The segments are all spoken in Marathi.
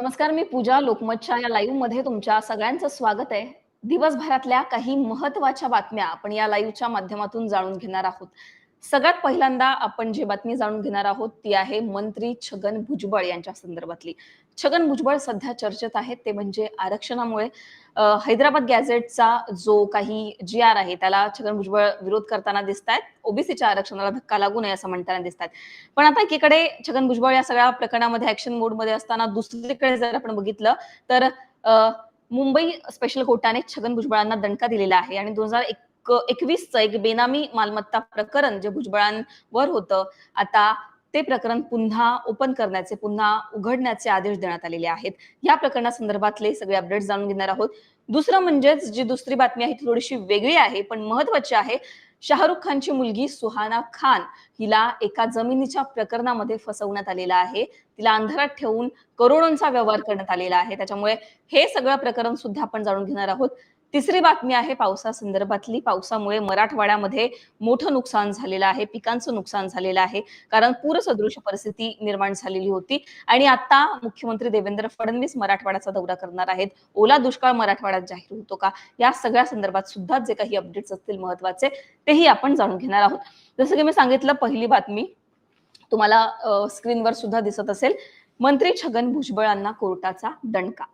नमस्कार मी पूजा लोकमतच्या या लाईव्हमध्ये तुमच्या सगळ्यांचं स्वागत आहे. दिवसभरातल्या काही महत्त्वाच्या बातम्या आपण या लाईव्हच्या माध्यमातून जाणून घेणार आहोत. सगळ्यात पहिल्यांदा आपण जी बातमी जाणून घेणार आहोत ती आहे मंत्री छगन भुजबळ यांच्या संदर्भातली. छगन भुजबळ सध्या चर्चेत आहेत. ते म्हणजे आरक्षणामुळे हैदराबाद गॅझेटचा जो काही जी आर आहे त्याला छगन भुजबळ विरोध करताना दिसत आहेत ओबीसीच्या आरक्षणाला धक्का लागू नये असं म्हणताना दिसत आहेत पण आता एकीकडे छगन भुजबळ या सगळ्या प्रकरणामध्ये ऍक्शन मोडमध्ये असताना दुसरीकडे जर आपण बघितलं तर मुंबई स्पेशल कोर्टाने छगन भुजबळांना दणका दिलेला आहे. आणि दोन हजार एकवीसचं एक बेनामी मालमत्ता प्रकरण जे भुजबळांवर होतं आता ते प्रकरण पुन्हा ओपन करण्याचे पुन्हा उघडण्याचे आदेश देण्यात आलेले आहेत. या प्रकरणासंदर्भातले सगळे अपडेट्स जाणून घेणार आहोत. दुसरं म्हणजेच जी दुसरी बातमी आहे ती थोडीशी वेगळी आहे पण महत्वाची आहे. शाहरुख खानची मुलगी सुहाना खान हिला एका जमिनीच्या प्रकरणामध्ये फसवण्यात आलेला आहे. तिला अंधारात ठेवून करोडोंचा व्यवहार करण्यात आलेला आहे. त्याच्यामुळे हे सगळं प्रकरण सुद्धा आपण जाणून घेणार आहोत. तिसरी बातमी आहे पावसासंदर्भातली. पावसामुळे मराठवाड्यामध्ये मोठं नुकसान झालेलं आहे. पिकांचं नुकसान झालेलं आहे. कारण पूरसदृश परिस्थिती निर्माण झालेली होती. आणि आता मुख्यमंत्री देवेंद्र फडणवीस मराठवाड्याचा दौरा करणार आहेत. ओला दुष्काळ मराठवाड्यात जाहीर होतो का? या सगळ्या संदर्भात सुद्धा जे काही अपडेट्स असतील महत्त्वाचे तेही आपण जाणून घेणार आहोत. जसं की मी सांगितलं पहिली बातमी तुम्हाला स्क्रीनवर सुद्धा दिसत असेल. मंत्री छगन भुजबळांना कोर्टाचा दणका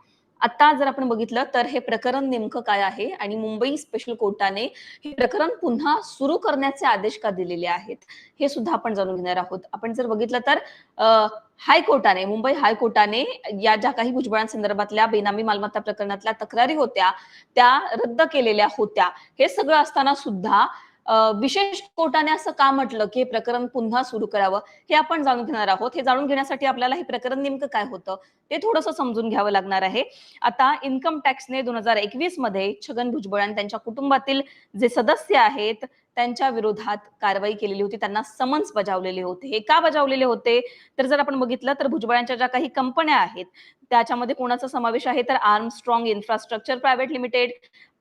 आता जर आपण बघितलं तर हे प्रकरण नेमकं काय आहे? आणि मुंबई स्पेशल कोर्टाने हे प्रकरण पुन्हा सुरू करण्याचे आदेश का दिलेले आहेत? हे सुद्धा आपण जाणून घेणार आहोत. आपण जर बघितलं तर हायकोर्टाने मुंबई हायकोर्टाने या ज्या काही भुजबळांसंदर्भातल्या बेनामी मालमत्ता प्रकरणातल्या तक्रारी होत्या त्या रद्द केलेल्या होत्या. हे सगळं असताना सुद्धा विशेष कोर्टाने असं का म्हटलं की हे प्रकरण पुन्हा सुरू करावं? हे आपण जाणून घेणार आहोत. हे जाणून घेण्यासाठी आपल्याला हे प्रकरण नेमकं काय होतं? ते थोडंसं समजून घ्यावं लागणार आहे. आता इन्कम टॅक्सने दोन हजार एकवीसमध्ये छगन भुजबळ आणि त्यांच्या कुटुंबातील जे सदस्य आहेत त्यांच्या विरोधात कारवाई केलेली होती. त्यांना समन्स बजावलेले होते. हे का बजावलेले होते? तर जर आपण बघितलं तर भुजबळांच्या ज्या काही कंपन्या आहेत त्याच्यामध्ये कोणाचा समावेश आहे? तर Armstrong infrastructure private limited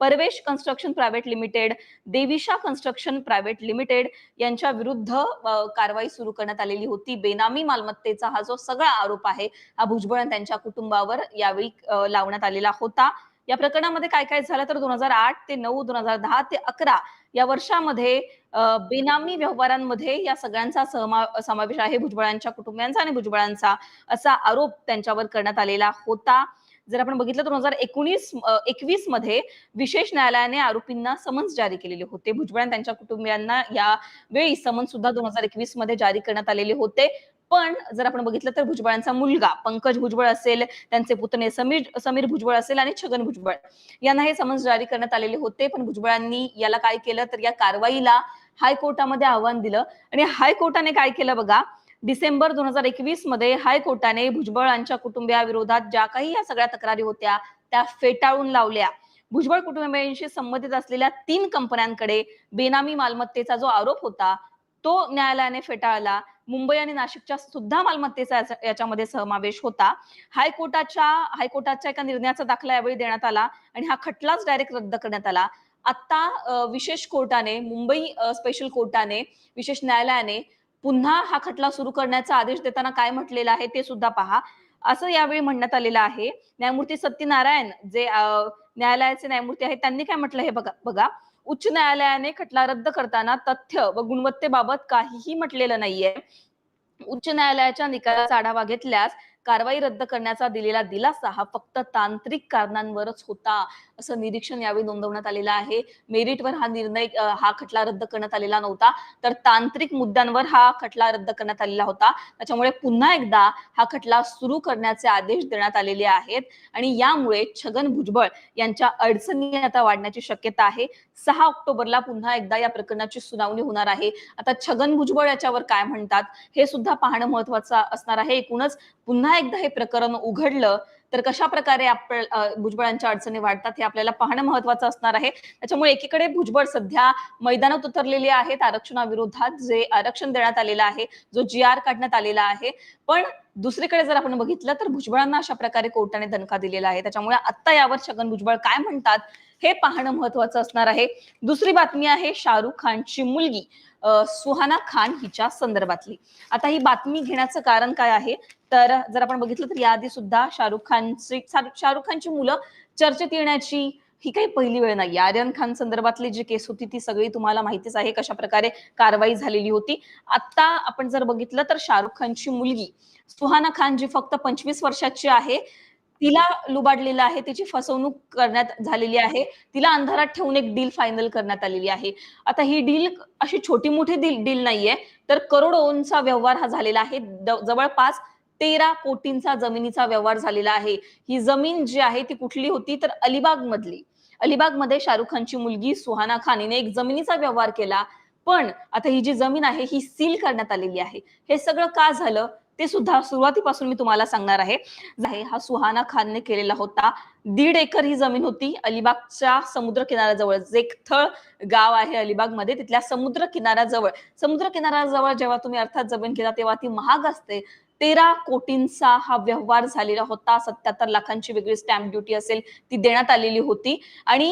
Parvesh construction private limited Devisha construction private limited यांच्या विरुद्ध कारवाई सुरू करण्यात आलेली होती. बेनामी मालमत्तेचा हा जो सगळा आरोप आहे हा भुजबळ त्यांच्या कुटुंबावर यावेळी लावण्यात आलेला होता. या प्रकरणामध्ये काय काय झालं तर दोन हजार आठ ते नऊ दोन हजार दहा ते अकरा या वर्षामध्ये बेनामी व्यवहारांमध्ये या सगळ्यांचा समावेश आहे. भुजबळांच्या कुटुंबियांचा आणि भुजबळांचा असा आरोप त्यांच्यावर करण्यात आलेला होता. जर आपण बघितलं दोन हजार एकोणीस एकवीसमध्ये विशेष न्यायालयाने आरोपींना समन्स जारी केलेले होते. भुजबळ त्यांच्या कुटुंबियांना या वेळी समन्स सुद्धा दोन हजार एकवीसमध्ये जारी करण्यात आलेले होते. पण जर आपण बघितलं तर भुजबळांचा मुलगा पंकज भुजबळ असेल त्यांचे पुतणे समीर समीर भुजबळ असेल आणि छगन भुजबळ. यांना हे समन्स जारी करण्यात आलेले होते पण भुजबळांनी याला काय केलं तर या कारवाईला हायकोर्टामध्ये आव्हान दिलं. आणि हायकोर्टाने काय केलं बघा डिसेंबर दोन हजार एकवीसमध्ये हायकोर्टाने भुजबळांच्या कुटुंबियाविरोधात ज्या काही या सगळ्या तक्रारी होत्या त्या फेटाळून लावल्या. भुजबळ कुटुंबियांशी संबंधित असलेल्या तीन कंपन्यांकडे बेनामी मालमत्तेचा जो आरोप होता तो न्यायालयाने फेटाळला. मुंबई आणि नाशिकच्या सुद्धा मालमत्तेचा याच्यामध्ये समावेश होता. हायकोर्टाच्या हायकोर्टाच्या एका निर्णयाचा दाखला यावेळी देण्यात आला आणि हा खटलाच डायरेक्ट रद्द करण्यात आला. आता विशेष कोर्टाने मुंबई स्पेशल कोर्टाने विशेष न्यायालयाने पुन्हा हा खटला सुरू करण्याचा आदेश देताना काय म्हटलेलं आहे ते सुद्धा पहा. असं यावेळी म्हणण्यात आलेलं आहे. न्यायमूर्ती सत्यनारायण जे न्यायालयाचे न्यायमूर्ती आहेत त्यांनी काय म्हटलं हे बघा बघा. उच्च न्यायालयाने खटला रद्द करताना तथ्य व गुणवत्तेबाबत काहीही म्हटलेलं नाहीये. उच्च न्यायालयाच्या निकालाचा आढावा घेतल्यास कारवाई रद्द करण्याचा दिलेला दिलासा हा फक्त तांत्रिक कारणांवरच होता असं निरीक्षण यावेळी नोंदवण्यात आलेलं आहे. मेरिटवर हा निर्णय हा खटला रद्द करण्यात आलेला नव्हता. तर तांत्रिक मुद्द्यांवर हा खटला रद्द करण्यात आलेला होता. त्याच्यामुळे पुन्हा एकदा हा खटला सुरू करण्याचे आदेश देण्यात आलेले आहेत. आणि यामुळे छगन भुजबळ यांच्या अडचणी आता वाढण्याची शक्यता आहे. सहा ऑक्टोबरला पुन्हा एकदा या प्रकरणाची सुनावणी होणार आहे. आता छगन भुजबळ याच्यावर काय म्हणतात हे सुद्धा पाहणं महत्वाचं असणार आहे. एकूणच पुन्हा एकदा हे प्रकरण उघडलं तर कशा प्रकारे आपण भुजबळांच्या अडचणी वाढतात हे आपल्याला पाहणं महत्वाचं असणार आहे. त्याच्यामुळे एकीकडे भुजबळ सध्या मैदानात उतरलेले आहेत आरक्षणाविरोधात जे आरक्षण देण्यात आलेलं आहे जो जी आर काढण्यात आलेला आहे. पण दुसरीकडे जर आपण बघितलं तर भुजबळांना अशा प्रकारे कोर्टाने दणका दिलेला आहे. त्याच्यामुळे आता यावर छगन भुजबळ काय म्हणतात हे पाहणं महत्वाचं असणार आहे. दुसरी बातमी आहे शाहरुख खानची मुलगी सुहाना खान हिच्या संदर्भातली. आता ही बातमी घेण्याचं कारण काय आहे? तर जर आपण बघितलं तर याआधी सुद्धा शाहरुख खानची शाहरुख खानची मुलं चर्चेत येण्याची ही काही पहिली वेळ नाही. आर्यन खान संदर्भातली जी केस होती ती सगळी तुम्हाला माहितीच आहे कशा प्रकारे कारवाई झालेली होती. आता आपण जर बघितलं तर शाहरुख खानची मुलगी सुहाना खान जी फक्त पंचवीस वर्षाची आहे तिला लुबाडलेलं आहे तिची फसवणूक करण्यात झालेली आहे तिला अंधारात ठेवून एक डील फायनल करण्यात आलेली आहे. आता ही डील अशी छोटी मोठी डील डील नाहीये तर करोडोंचा व्यवहार हा झालेला आहे. जवळपास तेरा कोटींचा जमिनीचा व्यवहार झालेला आहे. ही जमीन जी आहे ती कुठली होती? तर अलिबाग मधली अलिबागमध्ये शाहरुख खानची मुलगी सुहाना खान हिने एक जमिनीचा व्यवहार केला. पण आता ही जी जमीन आहे ही सील करण्यात आलेली आहे. हे सगळं का झालं? ते सुद्धा सुरुवातीपासून मी तुम्हाला सांगणार आहे. हा सुहाना खानने केलेला होता. दीड एकर ही जमीन होती. अलिबागच्या समुद्र किनाऱ्याजवळ जे थळ गाव आहे अलिबागमध्ये तिथल्या समुद्र किनाऱ्याजवळ समुद्र किनाऱ्याजवळ जेव्हा तुम्ही अर्थात जमीन घेता तेव्हा ती महाग असते. तेरा कोटींचा हा व्यवहार झालेला होता. सत्याहत्तर लाखांची वेगळी स्टॅम्प ड्युटी असेल ती देण्यात आलेली होती. आणि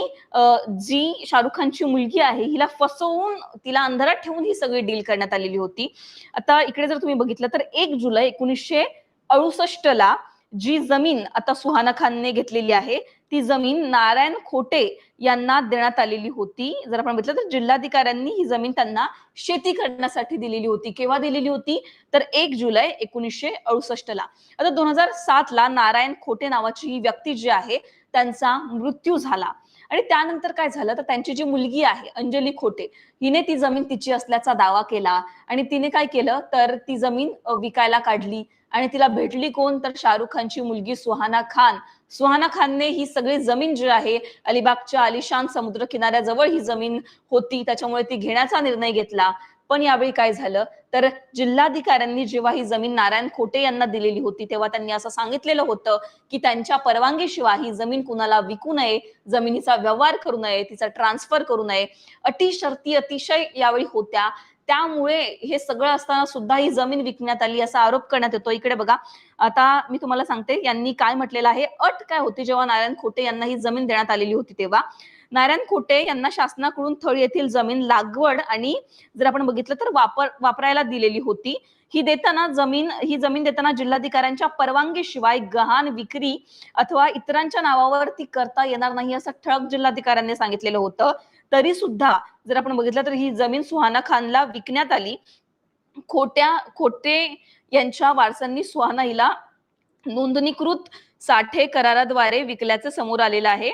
जी शाहरुख खानची मुलगी आहे हिला फसवून तिला अंधारात ठेवून ही सगळी डील करण्यात आलेली होती. आता इकडे जर तुम्ही बघितलं तर एक जुलै एकोणीसशे अडुसष्ट ला जी जमीन आता सुहाना खानने घेतलेली आहे ती जमीन नारायण खोटे यांना देण्यात आलेली होती. जर आपण बघितलं तर जिल्हाधिकाऱ्यांनी ही जमीन त्यांना शेती करण्यासाठी दिलेली होती. केव्हा दिलेली होती? तर एक जुलै एकोणीसशे अडुसष्ट ला आता दोन हजार सात ला नारायण खोटे नावाची ही व्यक्ती जी आहे त्यांचा मृत्यू झाला. आणि त्यानंतर काय झालं? तर त्यांची जी मुलगी आहे अंजली खोटे हिने ती जमीन तिची असल्याचा दावा केला आणि तिने काय केलं? तर ती जमीन विकायला काढली आणि तिला भेटली कोण? तर शाहरुख खानची मुलगी सुहाना खान. सुहाना खानने ही सगळी जमीन जी आहे अलिबागच्या आलिशान समुद्र किनाऱ्याजवळ ही जमीन होती. त्याच्यामुळे ती घेण्याचा निर्णय घेतला. पण यावेळी काय झालं? तर जिल्हाधिकाऱ्यांनी जेव्हा ही जमीन नारायण खोटे यांना दिलेली होती तेव्हा त्यांनी असं सांगितलेलं होतं की त्यांच्या परवानगीशिवाय ही जमीन कुणाला विकू नये जमिनीचा व्यवहार करू नये तिचा ट्रान्सफर करू नये अटी शर्ती अतिशय यावेळी होत्या. त्यामुळे हे सगळं असताना सुद्धा ही जमीन विकण्यात आली असा आरोप करण्यात येतो. इकडे बघा आता मी तुम्हाला सांगते यांनी काय म्हटलेलं आहे? अट काय होती जेव्हा नारायण खोटे यांना ही जमीन देण्यात आलेली होती तेव्हा? नारायण खोटे यांना शासनाकडून थळ येथील जमीन लागवड आणि जर आपण बघितलं तर वापर वापरायला दिलेली होती. ही देताना जमीन ही जमीन देताना जिल्हाधिकाऱ्यांच्या परवानगीशिवाय गहाण विक्री अथवा इतरांच्या नावावर ती करता येणार नाही असं ठळक जिल्हाधिकाऱ्यांनी सांगितलेलं होतं. तरी सुद्धा जर आपण बघितलं तर ही जमीन सुहाना खानला विकण्यात आली. खोट्या खोटे यांच्या वारसांनी सुहाना हिला नोंदणीकृत साठे कराराद्वारे विकल्याचं समोर आलेलं आहे.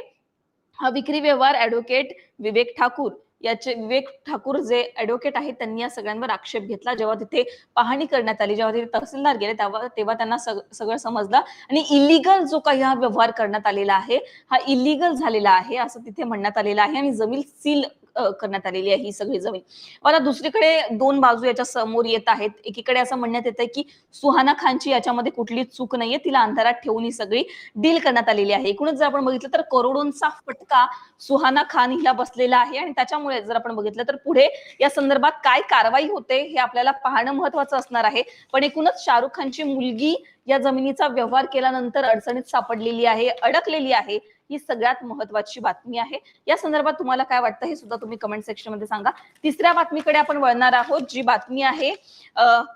हा विक्री व्यवहार ऍडव्होकेट विवेक ठाकूर याचे विवेक ठाकूर जे ऍडव्होकेट आहेत त्यांनी या सगळ्यांवर आक्षेप घेतला. जेव्हा तिथे पाहणी करण्यात आली जेव्हा तिथे तहसीलदार गेले तेव्हा तेव्हा त्यांना सगळं समजलं. आणि इलिगल जो काही हा व्यवहार करण्यात आलेला आहे हा इलिगल झालेला आहे असं तिथे म्हणण्यात आलेलं आहे. आणि जमीन सील करण्यात आलेली आहे ही सगळी जमीन. आता दुसरीकडे दोन बाजू याच्या समोर येत आहेत. एकीकडे असं म्हणण्यात येत आहे की सुहाना खानची याच्यामध्ये कुठलीच चूक नाहीये. तिला अंधारात ठेवून ही सगळी डील करण्यात आलेली आहे. एकूणच जर आपण बघितलं तर करोडोंचा फटका सुहाना खान हिला बसलेला आहे आणि त्याच्यामुळे जर आपण बघितलं तर पुढे या संदर्भात काय कारवाई होते हे आपल्याला पाहणं महत्वाचं असणार आहे. पण एकूणच शाहरुख खानची मुलगी या जमिनीचा व्यवहार केल्यानंतर अडचणीत सापडलेली आहे अडकलेली आहे. ही सगळ्यात महत्वाची बातमी आहे. या संदर्भात तुम्हाला काय वाटतं हे सुद्धा तुम्ही कमेंट सेक्शनमध्ये सांगा. तिसऱ्या बातमीकडे आपण वळणार आहोत जी बातमी आहे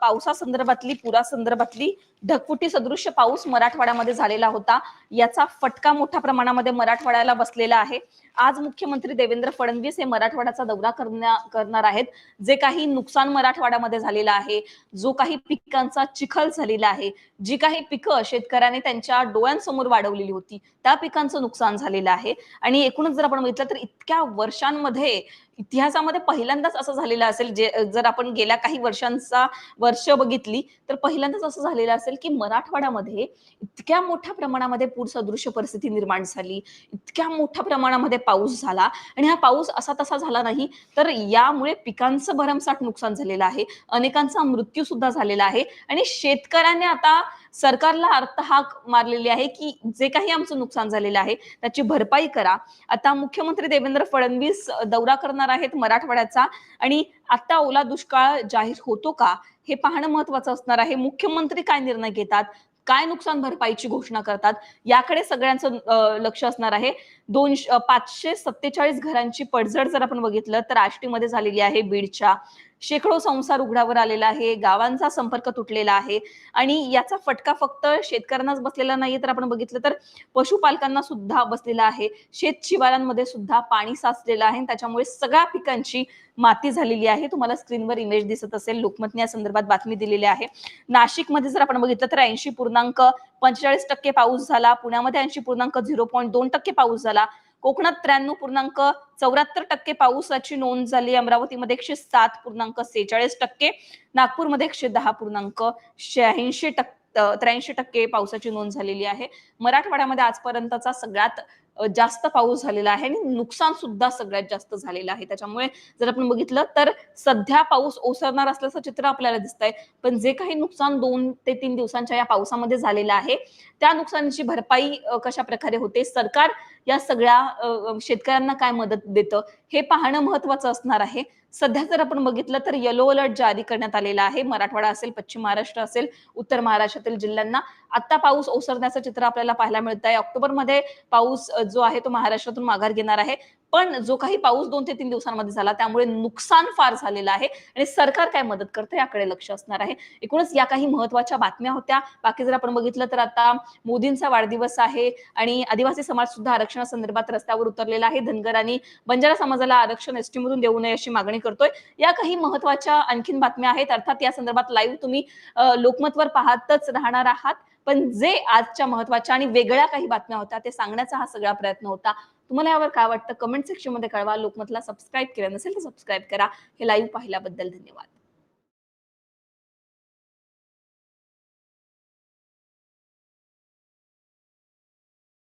पावसासंदर्भातली पुरा संदर्भातली ढगफुटी सदृश्य पाऊस मराठवाड्यामध्ये झालेला होता. याचा फटका मोठ्या प्रमाणामध्ये मराठवाड्याला बसलेला आहे. आज मुख्यमंत्री देवेंद्र फडणवीस हे मराठवाड्याचा दौरा करण्या करणार आहेत. जे काही नुकसान मराठवाड्यामध्ये झालेलं आहे जो काही पिकांचा चिखल झालेला आहे जी काही पिकं शेतकऱ्याने त्यांच्या डोळ्यांसमोर वाढवलेली होती त्या पिकांचं नुकसान झालेलं आहे. आणि एकूणच जर आपण बघितलं तर इतक्या वर्षांमध्ये इतिहासामध्ये पहिल्यांदाच असं झालेलं असेल जे जर आपण गेल्या काही वर्षांचा वर्ष बघितली तर पहिल्यांदाच असं झालेलं असेल की मराठवाड्यामध्ये इतक्या मोठ्या प्रमाणामध्ये पूर सदृश्य परिस्थिती निर्माण झाली इतक्या मोठ्या प्रमाणामध्ये पाऊस झाला आणि हा पाऊस असा तसा झाला नाही तर यामुळे पिकांचं भरमसाठ नुकसान झालेलं आहे अनेकांचा मृत्यू सुद्धा झालेला आहे आणि शेतकऱ्याने आता सरकारला अर्थ हाक मारलेली आहे की जे काही आमचं नुकसान झालेलं आहे त्याची भरपाई करा. आता मुख्यमंत्री देवेंद्र फडणवीस दौरा करणार आहेत मराठवाड्याचा. आणि आता ओला दुष्काळ जाहीर होतो का? हे पाहणं महत्वाचं असणार आहे. मुख्यमंत्री काय निर्णय घेतात? काय नुकसान भरपाईची घोषणा करतात? याकडे सगळ्यांचं लक्ष असणार आहे. दोनशे पाचशे सत्तेचाळीस घरांची पडझड जर आपण बघितलं तर आष्टीमध्ये झालेली आहे बीडच्या. शेकडो संसार उघड्यावर आलेला आहे गावांचा संपर्क तुटलेला आहे आणि याचा फटका फक्त शेतकऱ्यांनाच बसलेला नाहीये. तर आपण बघितलं तर पशुपालकांना सुद्धा बसलेला आहे शेत शिवारांमध्ये सुद्धा पाणी साचलेलं आहे आणि त्याच्यामुळे सगळ्या पिकांची माती झालेली आहे. तुम्हाला स्क्रीनवर इमेज दिसत असेल लोकमतने या संदर्भात बातमी दिलेली आहे. नाशिकमध्ये जर आपण बघितलं तर ऐंशी पूर्णांक पंचेचाळीस टक्के पाऊस झाला पुण्यामध्ये ऐंशी पूर्णांक झिरो पॉईंट दोन टक्के पाऊस झाला कोकणात त्र्याण्णव पूर्णांक चौऱ्याहत्तर टक्के पाऊसाची नोंद झाली अमरावतीमध्ये एकशे सात पूर्णांक सेहेचाळीस टक्के नागपूरमध्ये एकशे दहा पूर्णांक शहाऐंशी टक्के त्र्याऐंशी टक्के पावसाची नोंद झालेली आहे. मराठवाड्यामध्ये आजपर्यंतचा सगळ्यात जास्त पाऊस झालेला आहे आणि नुकसान सुद्धा सगळ्यात जास्त झालेलं आहे. त्याच्यामुळे जर आपण बघितलं तर सध्या पाऊस ओसरणार असल्याचं चित्र आपल्याला दिसत आहे पण जे काही नुकसान दोन ते तीन दिवसांच्या या पावसामध्ये झालेलं आहे त्या नुकसानीची भरपाई कशा प्रकारे होते? सरकार या सगळ्या शेतकऱ्यांना काय मदत देतं? हे पाहणं महत्वाचं असणार आहे. सध्या जर आपण बघितलं तर येलो अलर्ट जारी करण्यात आलेला आहे. मराठवाडा असेल पश्चिम महाराष्ट्र असेल उत्तर महाराष्ट्रातील जिल्ह्यांना. आता पाऊस ओसरण्याचं चित्र आपल्याला पाहायला मिळत आहे ऑक्टोबरमध्ये पाऊस जो आहे तो महाराष्ट्रातून माघार घेणार आहे. पण जो काही पाऊस दोन ते तीन दिवसांमध्ये झाला त्यामुळे नुकसान फार झालेलं आहे. आणि सरकार काय मदत करतं याकडे लक्ष असणार आहे. एकूणच या काही महत्त्वाच्या बातम्या होत्या. बाकी जर आपण बघितलं तर आता मोदींचा वाढदिवस आहे आणि आदिवासी समाज सुद्धा आरक्षणासंदर्भात रस्त्यावर उतरलेला आहे. धनगर आणि बंजारा समाजाला आरक्षण एसटी मधून देऊ नये अशी मागणी करतोय. या काही महत्त्वाच्या आणखीन बातम्या आहेत. अर्थात या संदर्भात लाईव्ह तुम्ही लोकमतवर पाहतच राहणार आहात. पण जे आजच्या महत्त्वाच्या आणि वेगळ्या काही बातम्या होत्या ते सांगण्याचा हा सगळा प्रयत्न होता. तुम्हाला यावर काय वाटतं? कमेंट सेक्शनमध्ये कळवा. लोकमतला सबस्क्राईब केलं नसेल तर सबस्क्राईब करा. हे लाईव्ह पाहिल्याबद्दल धन्यवाद.